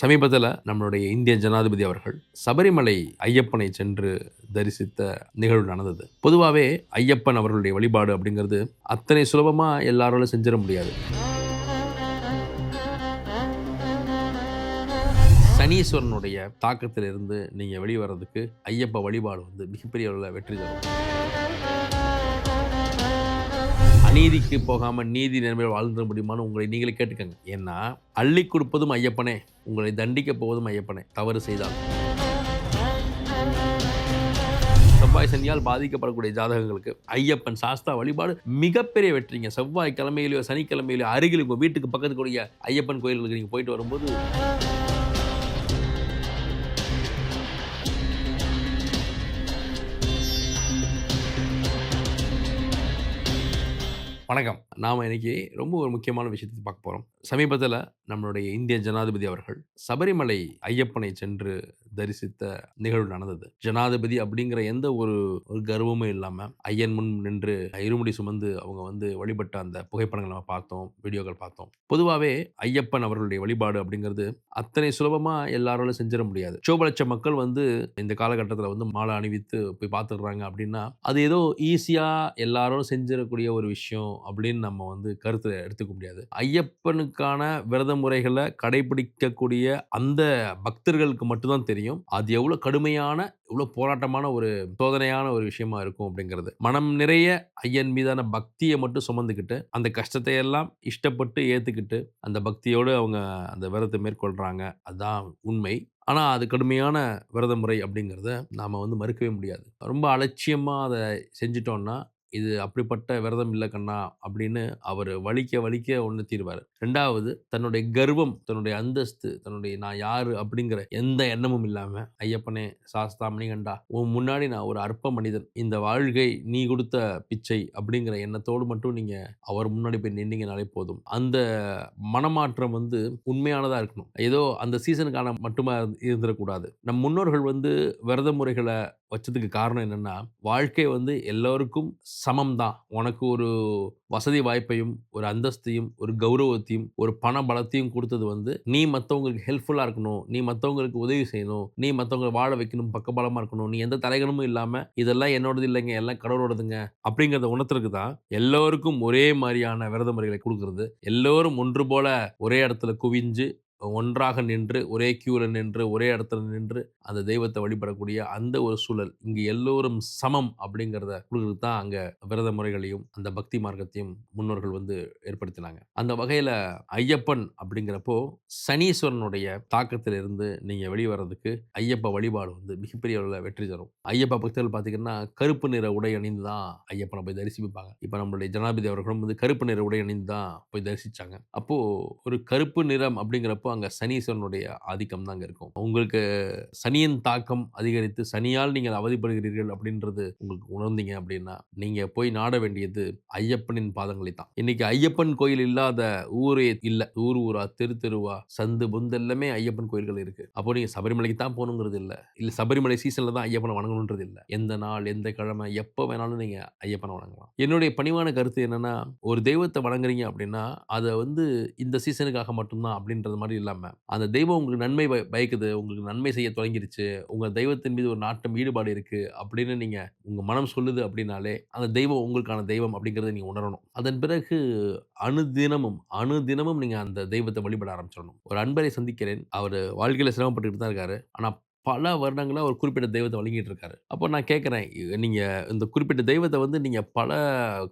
சமீபத்தில் நம்மளுடைய இந்திய ஜனாதிபதி அவர்கள் சபரிமலை ஐயப்பனை சென்று தரிசித்த நிகழ்வு நடந்தது. பொதுவாகவே ஐயப்பன் அவர்களுடைய வழிபாடு அப்படிங்கிறது அத்தனை சுலபமாக எல்லாராலும் செஞ்சிட முடியாது. சனீஸ்வரனுடைய தாக்கத்திலிருந்து நீங்கள் வெளிவரதுக்கு ஐயப்ப வழிபாடு வந்து மிகப்பெரிய அளவில் வெற்றி தரும். அநீதிக்கு போகாமல் நீதி நேர்மையில் வாழ்ந்துட முடியுமான்னு உங்களை நீங்களே கேட்டுக்கங்க. ஏன்னா அள்ளி கொடுப்பதும் ஐயப்பனே உங்களை தண்டிக்க போவதும் ஐயப்பனே. தவறு செய்தால். செவ்வாய் சனியால் பாதிக்கப்படக்கூடிய ஜாதகங்களுக்கு ஐயப்பன் சாஸ்தா வழிபாடு மிகப்பெரிய வெற்றிங்க. செவ்வாய் கிழமையிலையோ சனிக்கிழமையிலையோ அருகில் உங்கள் வீட்டுக்கு பக்கத்துக்குரிய ஐயப்பன் கோயில்களுக்கு நீங்கள் போயிட்டு வரும்போது வணக்கம். நாம் இன்னைக்கு ரொம்ப ஒரு முக்கியமான விஷயத்தை பார்க்க போகிறோம் சமீபத்தில் நம்மளுடைய இந்திய ஜனாதிபதி அவர்கள் சபரிமலை ஐயப்பனை சென்று தரிசித்த நிகழ்வு நடந்தது. ஜனாதிபதி அப்படிங்கிற எந்த ஒரு ஒரு கர்வமும் இல்லாமல் ஐயன் முன் நின்று இருமுடி சுமந்து அவங்க வந்து வழிபட்ட அந்த புகைப்படங்கள் நம்ம பார்த்தோம் வீடியோக்கள் பார்த்தோம். பொதுவாகவே ஐயப்பன் அவர்களுடைய வழிபாடு அப்படிங்கிறது அத்தனை சுலபமாக எல்லாராலும் செஞ்சிட முடியாது. சோபலட்ச மக்கள் வந்து இந்த காலகட்டத்தில் வந்து மாலை அணிவித்து போய் பார்த்துடுறாங்க அப்படின்னா அது ஏதோ ஈஸியாக எல்லாரும் செஞ்சிடக்கூடிய ஒரு விஷயம் அப்படின்னு நம்ம வந்து கருத்தில் எடுத்துக்க முடியாது. ஐயப்பனுக்கான விரத முறைகளை கடைபிடிக்கக்கூடிய அந்த பக்தர்களுக்கு மட்டும்தான் தெரியும். அது எவ்வளோ கடுமையான எவ்வளோ போராட்டமான ஒரு சோதனையான ஒரு விஷயமா இருக்கும் அப்படிங்கிறது. மனம் நிறைய ஐயன் மீதான பக்தியை மட்டும் சுமந்துக்கிட்டு அந்த கஷ்டத்தை எல்லாம் இஷ்டப்பட்டு ஏற்றுக்கிட்டு அந்த பக்தியோடு அவங்க அந்த விரதத்தை மேற்கொள்கிறாங்க அதுதான் உண்மை. ஆனால் அது கடுமையான விரத முறை அப்படிங்கிறத நாம் வந்து மறுக்கவே முடியாது. ரொம்ப அலட்சியமாக அதை செஞ்சிட்டோம்னா இது அப்படிப்பட்ட விரதம் இல்லை கண்ணா அப்படின்னு அவர் வலிக்க வலிக்க ஒன்று தீர்வார். ரெண்டாவது தன்னுடைய கர்வம் தன்னுடைய அந்தஸ்து தன்னுடைய நான் யார் அப்படிங்கிற எந்த எண்ணமும் இல்லாமல் ஐயப்பனே சாஸ்தா மணிகண்டா உன் முன்னாடி நான் ஒரு அற்ப மனிதன். இந்த வாழ்க்கை நீ கொடுத்த பிச்சை அப்படிங்கிற எண்ணத்தோடு மட்டும் நீங்கள் அவர் முன்னாடி போய் நின்னீங்கனாலே போதும். அந்த மனமாற்றம் வந்து உண்மையானதாக இருக்கணும். ஏதோ அந்த சீசனுக்கான மட்டுமா இருந்துடக்கூடாது நம் முன்னோர்கள் வந்து விரத முறைகளை வச்சதுக்கு காரணம் என்னென்னா வாழ்க்கை வந்து எல்லோருக்கும் சமம் தான். உனக்கு ஒரு வசதி வாய்ப்பையும் ஒரு அந்தஸ்தையும் ஒரு கௌரவத்தையும் ஒரு பண பலத்தையும் கொடுத்தது வந்து நீ மற்றவங்களுக்கு ஹெல்ப்ஃபுல்லாக இருக்கணும் நீ மற்றவங்களுக்கு உதவி செய்யணும் நீ மற்றவங்களை வாழ வைக்கணும் பக்கபலமாக இருக்கணும் நீ எந்த தலைகணமும் இல்லாமல் இதெல்லாம் என்னோடது இல்லைங்க எல்லாம் கடவுளோடதுங்க. அப்படிங்கிறத உணர்த்துறதுக்கு தான் எல்லோருக்கும் ஒரே மாதிரியான விரத முறைகளை கொடுக்கறது. எல்லோரும் ஒன்று போல ஒரே இடத்துல குவிஞ்சு ஒன்றாக நின்று ஒரே கியூவில் நின்று ஒரே இடத்துல நின்று அந்த தெய்வத்தை வழிபடக்கூடிய அந்த ஒரு சூழல் இங்கே எல்லோரும் சமம் அப்படிங்கிறத கொடுக்குறது தான் அங்கே விரத முறைகளையும் அந்த பக்தி மார்க்கத்தையும் முன்னோர்கள் வந்து ஏற்படுத்தினாங்க. அந்த வகையில் ஐயப்பன் அப்படிங்கிறப்போ சனீஸ்வரனுடைய தாக்கத்திலிருந்து நீங்கள் வெளிவரதுக்கு ஐயப்ப வழிபாடு வந்து மிகப்பெரிய அளவில் வெற்றி தரும். ஐயப்ப பக்தர்கள் பார்த்தீங்கன்னா கருப்பு நிற உடை அணிந்து தான் ஐயப்பனை போய் தரிசிப்பாங்க இப்போ நம்மளுடைய ஜனாதிபதி அவர்களும் வந்து கருப்பு நிற உடை அணிந்து தான் போய் தரிசித்தாங்க அப்போது ஒரு கருப்பு நிறம் அப்படிங்கிறப்போ அங்கே சனீஸ்வரனுடைய ஆதிக்கம் தாங்க இருக்கும். உங்களுக்கு சனியின் தாக்கம் அதிகரித்து சனியால் நீங்கள் அவதிப்படுகிறீர்கள் அப்படின்றது உங்களுக்கு உணர்ந்தீங்க அப்படின்னா நீங்கள் போய் நாட வேண்டியது ஐயப்பனின் பாதங்களை தான். இன்னைக்கு ஐயப்பன் கோயில் இல்லாத ஊரே இல்லை. ஊர் ஊரா தெரு தெருவா சந்து புந்து எல்லாமே ஐயப்பன் கோயில்கள் இருக்கு. அப்போ நீங்கள் சபரிமலைக்கு தான் போகணுங்கிறது இல்லை. இல்லை சபரிமலை சீசனில் தான் ஐயப்பனை வணங்கணுன்றது இல்லை. எந்த நாள் எந்த கிழமை எப்போ வேணாலும் நீங்கள் ஐயப்பனை வணங்கலாம். என்னுடைய பணிவான கருத்து என்னன்னா ஒரு தெய்வத்தை வணங்குறீங்க அப்படின்னா அதை வந்து இந்த சீசனுக்காக மட்டும்தான் அப்படின்றது மாதிரி இல்லாமல் அந்த தெய்வம் உங்களுக்கு நன்மை பயக்குது உங்களுக்கு நன்மை செய்ய தொடங்கிருச்சு உங்கள் தெய்வத்தின் மீது ஒரு நாட்டம் ஈடுபாடு இருக்குது அப்படின்னு நீங்கள் உங்கள் மனம் சொல்லுது அப்படின்னாலே அந்த தெய்வம் உங்களுக்கான தெய்வம் அப்படிங்கிறத நீங்கள் உணரணும். அதன் பிறகு அணுதினமும் அணுதினமும் நீங்கள் அந்த தெய்வத்தை வழிபட ஆரம்பிச்சிடணும். ஒரு அன்பரை சந்திக்கிறேன். அவர் வாழ்க்கையில் சிரமப்பட்டுக்கிட்டு தான் இருக்காரு. ஆனால் பல வருடங்களாக ஒரு குறிப்பிட்ட தெய்வத்தை வழங்கிட்டு இருக்காரு அப்போ நான் கேட்குறேன் நீங்கள் இந்த குறிப்பிட்ட தெய்வத்தை வந்து நீங்கள் பல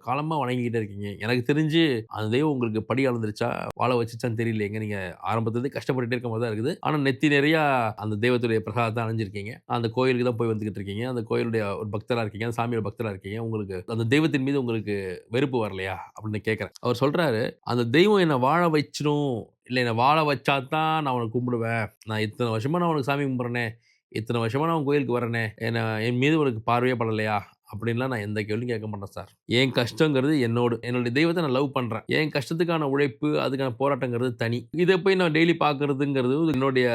காலமாக வணங்கிக்கிட்டே இருக்கீங்க. எனக்கு தெரிஞ்சு அந்த தெய்வம் உங்களுக்கு படி அளந்துருச்சா? வாழ வச்சுச்சான்னு தெரியலைங்க நீங்கள் ஆரம்பத்துலேருந்து கஷ்டப்பட்டுட்டே இருக்க மாதிரி தான் இருக்குது. ஆனால் நெத்தி நிறையா அந்த தெய்வத்துடைய பிரசாதத்தை அணிஞ்சிருக்கீங்க. அந்த கோயிலுக்கு தான் போய் வந்துக்கிட்டு இருக்கீங்க அந்த கோயிலுடைய ஒரு பக்தராக இருக்கீங்க. அந்த சாமியோட பக்தராக இருக்கீங்க. உங்களுக்கு அந்த தெய்வத்தின் மீது உங்களுக்கு வெறுப்பு வரலையா? அப்படின்னு கேட்குறேன். அவர் சொல்கிறாரு அந்த தெய்வம் என்னை வாழ வச்சிடும் இல்லை என்னை வாழ வச்சா தான் நான் அவனை கும்பிடுவேன். நான் இத்தனை வருஷமாக நான் உனக்கு சாமி கும்பிட்றேனே. இத்தனை வருஷமாக நான் கோயிலுக்கு வரேனே என்ன என் மீது உனக்கு பார்வையே படலையா? அப்படின்லாம் நான் எந்த கேள்வியும் கேட்க மாட்டேன் சார். என் கஷ்டங்கிறது என்னோடு என்னுடைய தெய்வத்தை நான் லவ் பண்ணுறேன் என் கஷ்டத்துக்கான உழைப்பு அதுக்கான போராட்டங்கிறது தனி. இதை போய் நான் டெய்லி பார்க்கறதுங்கிறது என்னுடைய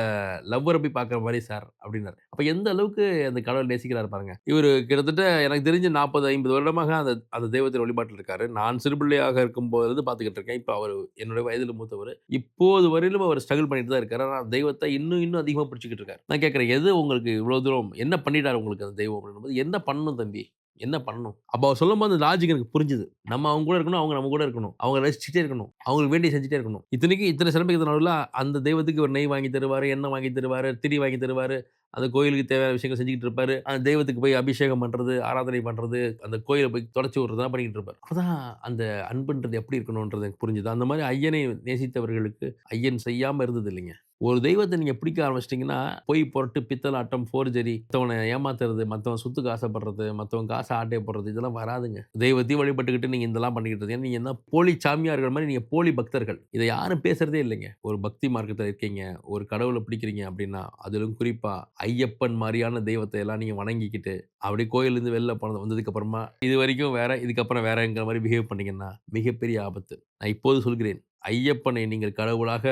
லவ்வரை போய் பார்க்குற மாதிரி சார் அப்படின்னாரு. அப்போ எந்த அளவுக்கு அந்த கடவுள் நேசிக்கிறார் பாருங்க. இவர் கிட்டத்தட்ட எனக்கு தெரிஞ்சு நாற்பது ஐம்பது வருடமாக அந்த அந்த தெய்வத்தின் வழிபாட்டில் இருக்காரு. நான் சிறுபிள்ளையாக இருக்கும்போது பார்த்துக்கிட்டு இருக்கேன். இப்போ அவர் என்னுடைய வயதில் மூத்தவர். இப்போது வரையிலும் அவர் ஸ்ட்ரகிள் பண்ணிட்டு தான் இருக்காரு. ஆனால் தெய்வத்தை இன்னும் இன்னும் அதிகமாக பிடிச்சிக்கிட்டு இருக்காரு. நான் கேட்குறேன் எது உங்களுக்கு இவ்வளோ தூரம் என்ன பண்ணிட்டார் உங்களுக்கு அந்த தெய்வம் அப்படின்னும் என்ன பண்ணணும் தம்பி? என்ன பண்ணணும்? அப்போ அவர் சொல்லும்போது அந்த லாஜிக் எனக்கு புரிஞ்சுது. நம்ம அவங்க கூட இருக்கணும் அவங்க நம்ம கூட இருக்கணும். அவங்க ரசிச்சுட்டே இருக்கணும். அவங்களுக்கு வேண்டிய செஞ்சுட்டே இருக்கணும். இத்தனைக்கு இத்தனை சிறப்பிக்கிற நடுவில் அந்த தெய்வத்துக்கு ஒரு நெய் வாங்கி தருவார் எண்ணெய் வாங்கி தருவார் திரி வாங்கி தருவார். அந்த கோயிலுக்கு தேவையான விஷயங்கள் செஞ்சுக்கிட்டு இருப்பாரு. அந்த தெய்வத்துக்கு போய் அபிஷேகம் பண்ணுறது ஆராதனை பண்ணுறது அந்த கோயிலை போய் தொடச்சி விட்றதா பண்ணிக்கிட்டு இருப்பார். அப்பதான் அந்த அன்புன்றது எப்படி இருக்கணுன்றது எனக்கு புரிஞ்சுது. அந்த மாதிரி ஐயனை நேசித்தவர்களுக்கு ஐயன் செய்யாமல் இருந்தது இல்லைங்க. ஒரு தெய்வத்தை நீங்கள் பிடிக்க ஆரம்பிச்சிட்டிங்கன்னா போய் புரட்டு பித்தலாட்டம் ஃபோர்ஜரி மற்றவனை ஏமாத்துறது மற்றவன் சொத்துக்கு ஆசைப்படுறது மற்றவன் காசை ஆட்டை போடுறது இதெல்லாம் வராதுங்க. தெய்வத்தையும் வழிபட்டுக்கிட்டு நீங்கள் இதெல்லாம் பண்ணிக்கிட்டு இருக்கீங்க. நீங்கள் என்ன போலி சாமியார்கள் மாதிரி நீங்கள் போலி பக்தர்கள். இதை யாரும் பேசுகிறதே இல்லைங்க. ஒரு பக்தி மார்க்கத்தில் இருக்கீங்க ஒரு கடவுளை பிடிக்கிறீங்க அப்படின்னா அதிலும் குறிப்பாக ஐயப்பன் மாதிரியான தெய்வத்தை எல்லாம் நீங்கள் வணங்கிக்கிட்டு அப்படியே கோயிலேருந்து வெளில போனது வந்ததுக்கப்புறமா இது வரைக்கும் வேற இதுக்கப்புறம் வேறங்கிற மாதிரி பிஹேவ் பண்ணீங்கன்னா மிகப்பெரிய ஆபத்து. நான் இப்போது சொல்கிறேன். ஐயப்பனை நீங்கள் கடவுளாக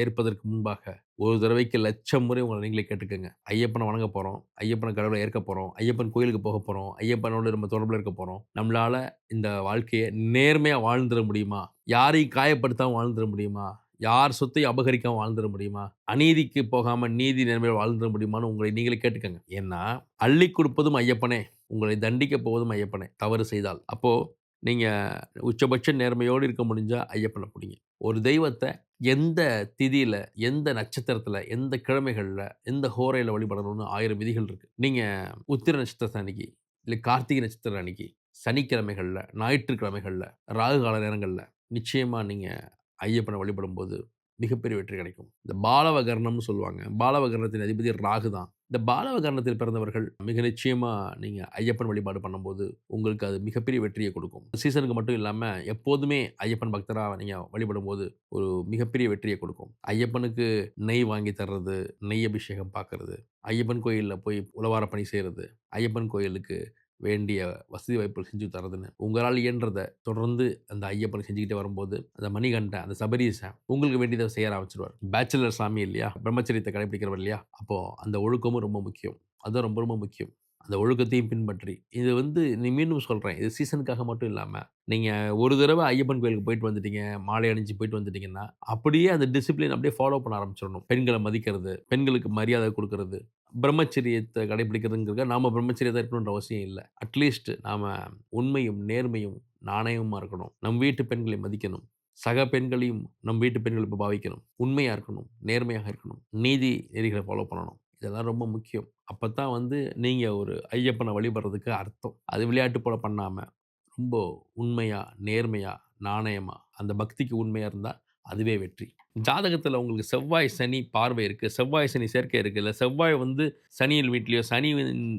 ஏற்பதற்கு முன்பாக ஒரு தடவைக்கு லட்சம் முறை உங்களை நீங்களே கேட்டுக்கோங்க. ஐயப்பனை வணங்க போகிறோம் ஐயப்பனை கடவுளை ஏற்க போகிறோம் ஐயப்பன் கோயிலுக்கு போக போகிறோம் ஐயப்பனோட நம்ம தொடர்பில் இருக்க போகிறோம் நம்மளால் இந்த வாழ்க்கையை நேர்மையாக வாழ்ந்துட முடியுமா? யாரையும் காயப்படுத்தாமல் வாழ்ந்துட முடியுமா? யார் சொத்தை அபகரிக்காமல் வாழ்ந்துட முடியுமா? அநீதிக்கு போகாமல் நீதி நேர்மையில் வாழ்ந்துட முடியுமான்னு உங்களை நீங்களே கேட்டுக்கோங்க. ஏன்னா அள்ளி கொடுப்பதும் ஐயப்பனே உங்களை தண்டிக்க போவதும் ஐயப்பனே. தவறு செய்தால். அப்போது நீங்கள் உச்சபட்ச நேர்மையோடு இருக்க முடிஞ்சால் ஐயப்பனை பிடிங்க. ஒரு தெய்வத்தை எந்த திதியில் எந்த நட்சத்திரத்தில் எந்த கிழமைகளில் எந்த ஹோரையில் வழிபடணும்னு ஆயிரம் விதிகள் இருக்குது நீங்கள் உத்திர நட்சத்திரத்தை அன்னைக்கு இல்லை கார்த்திகை நட்சத்திரம் அன்னைக்கு சனிக்கிழமைகளில் ஞாயிற்றுக்கிழமைகளில் ராகு கால நேரங்களில் நிச்சயமாக நீங்கள் ஐயப்பனை வழிபடும்போது மிகப்பெரிய வெற்றி கிடைக்கும். இந்த பாலவகர்ணம்னு சொல்லுவாங்க. பாலவகர்ணத்தின் அதிபதி ராகு தான். இந்த பாலவகரணத்தில் பிறந்தவர்கள் மிக நிச்சயமாக நீங்கள் ஐயப்பன் வழிபாடு பண்ணும்போது உங்களுக்கு அது மிகப்பெரிய வெற்றியை கொடுக்கும். சீசனுக்கு மட்டும் இல்லாமல் எப்போதுமே ஐயப்பன் பக்தராக நீங்கள் வழிபடும் போது ஒரு மிகப்பெரிய வெற்றியை கொடுக்கும். ஐயப்பனுக்கு நெய் வாங்கி தர்றது நெய் அபிஷேகம் பார்க்கறது ஐயப்பன் கோயிலில் போய் உழவார பணி செய்கிறது ஐயப்பன் கோயிலுக்கு வேண்டிய வசதி வாய்ப்புகள் செஞ்சு தரதுன்னு. உங்களால் இயன்றதை தொடர்ந்து அந்த ஐயப்பனை செஞ்சுக்கிட்டே வரும்போது அந்த மணிகண்டன் அந்த சபரீசன் உங்களுக்கு வேண்டியதை செய்ய ஆரம்பிச்சிருவார். பேச்சுலர் சாமி இல்லையா? பிரம்மச்சரியத்தை கடைபிடிக்கிறவர் இல்லையா? அப்போது அந்த ஒழுக்கமும் ரொம்ப முக்கியம். அதுவும் ரொம்ப ரொம்ப முக்கியம். அந்த ஒழுக்கத்தையும் பின்பற்றி. இது வந்து நீ மீண்டும் சொல்கிறேன் இது சீசனுக்காக மட்டும் இல்லாமல் நீங்கள் ஒரு தடவை ஐயப்பன் கோயிலுக்கு போயிட்டு வந்துட்டீங்க மாலை அணிஞ்சு போயிட்டு வந்துட்டீங்கன்னா அப்படியே அந்த டிசிப்ளின் அப்படியே ஃபாலோ பண்ண ஆரம்பிச்சிடணும். பெண்களை மதிக்கிறது பெண்களுக்கு மரியாதை கொடுக்கறது பிரம்மச்சரியத்தை கடைபிடிக்கிறதுங்கிறத நாம் பிரம்மச்சரியத்தை இருக்கணுன்ற அவசியம் இல்லை. அட்லீஸ்ட் நாம் உண்மையும் நேர்மையும் நாணயமாக இருக்கணும். நம் வீட்டு பெண்களை மதிக்கணும். சக பெண்களையும் நம் வீட்டு பெண்களை இப்போ பாவிக்கணும். உண்மையாக இருக்கணும். நேர்மையாக இருக்கணும். நீதி நெறிகளை ஃபாலோ பண்ணணும். இதெல்லாம் ரொம்ப முக்கியம். அப்போ தான் வந்து நீங்கள் ஒரு ஐயப்பனை வழிபடுறதுக்கு அர்த்தம். அது விளையாட்டு போல பண்ணாமல் ரொம்ப உண்மையாக நேர்மையாக நாணயமாக அந்த பக்திக்கு உண்மையாக இருந்தால் அதுவே வெற்றி. ஜாதகத்தில் உங்களுக்கு செவ்வாய் சனி பார்வை இருக்குது செவ்வாய் சனி சேர்க்கை இருக்குல்ல இல்லை செவ்வாய் வந்து சனியின் வீட்லேயோ சனி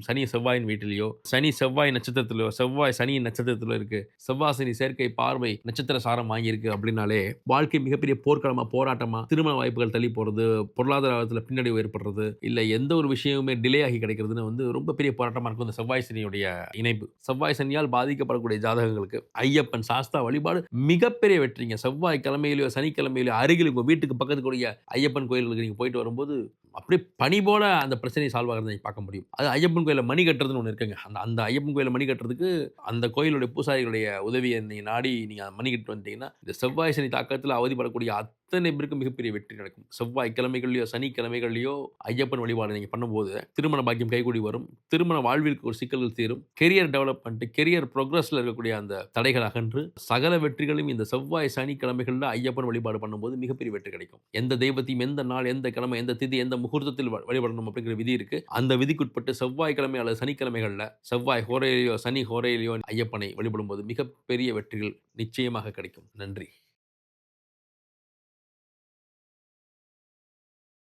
சனி செவ்வாயின் வீட்டிலையோ சனி செவ்வாய் நட்சத்திரத்திலையோ செவ்வாய் சனியின் நட்சத்திரத்தில் இருக்குது செவ்வாய் சனி சேர்க்கை பார்வை நட்சத்திர சாரம் வாங்கியிருக்கு அப்படின்னாலே வாழ்க்கை மிகப்பெரிய போர்க்களமாக போராட்டமாக திருமண வாய்ப்புகள் தள்ளி போகிறது பொருளாதாரத்தில் பின்னடைவு ஏற்படுறது இல்லை எந்த ஒரு விஷயமுமே டிலே ஆகி கிடைக்கிறதுன்னு வந்து ரொம்ப பெரிய போராட்டமாக இருக்கும் இந்த செவ்வாய் சனியுடைய இணைப்பு. செவ்வாய் சனியால் பாதிக்கப்படக்கூடிய ஜாதகங்களுக்கு ஐயப்பன் சாஸ்தா வழிபாடு மிகப்பெரிய வெற்றிங்க. செவ்வாய் கிழமையிலோ சனிக்கிழமையிலோ அருகில் உங்கள் வீட்டுக்கு பக்கத்து கூடிய ஐயப்பன் கோயிலுக்கு நீங்கள் போயிட்டு வரும்போது அப்படியே பனி போல அந்த பிரச்சனையை சால்வ் ஆகிறத நீங்கள் பார்க்க முடியும். அது ஐயப்பன் கோயிலில் மணி கட்டுறதுன்னு ஒன்று இருக்குங்க. அந்த அந்த ஐயப்பன் கோயிலில் மணி கட்டுறதுக்கு அந்த கோயிலுடைய பூசாரிகளுடைய உதவியை நீங்கள் நாடி நீங்கள் மணி கட்டு வந்துட்டீங்கன்னா இந்த செவ்வாய் சனி தாக்கத்தில் அவதிப்படக்கூடிய அத்தனை பேருக்கு மிகப்பெரிய வெற்றி நடக்கும். செவ்வாய் கிழமைகள்லையோ சனிக்கிழமைகள்லையோ ஐயப்பன் வழிபாடு நீங்கள் பண்ணும்போது திருமண பாக்கியம் கைகூடி வரும். திருமண வாழ்விற்கு ஒரு சிக்கல்கள் தீரும். கெரியர் டெவலப்மெண்ட் கெரியர் ப்ரோக்ரஸில் இருக்கக்கூடிய அந்த தடைகள் அகன்று சகல வெற்றிகளும் இந்த செவ்வாய் சனிக்கிழமைகளில் ஐயப்பன் வழிபாடு பண்ணும்போது மிகப்பெரிய வெற்றி கிடைக்கும். எந்த தெய்வத்தையும் எந்த நாள் எந்த கிழமை எந்த திதி எந்த முகூர்த்தத்தில் வழிபடணும் அப்படிங்கிற விதி இருக்கு. அந்த விதிக்குட்பட்டு செவ்வாய்க்கிழமை அல்லது சனிக்கிழமைகளில் செவ்வாய் ஹோரையிலையோ சனி ஹோரையிலையோ ஐயப்பனை வழிபடும் போது மிகப்பெரிய வெற்றிகள் நிச்சயமாக கிடைக்கும். நன்றி.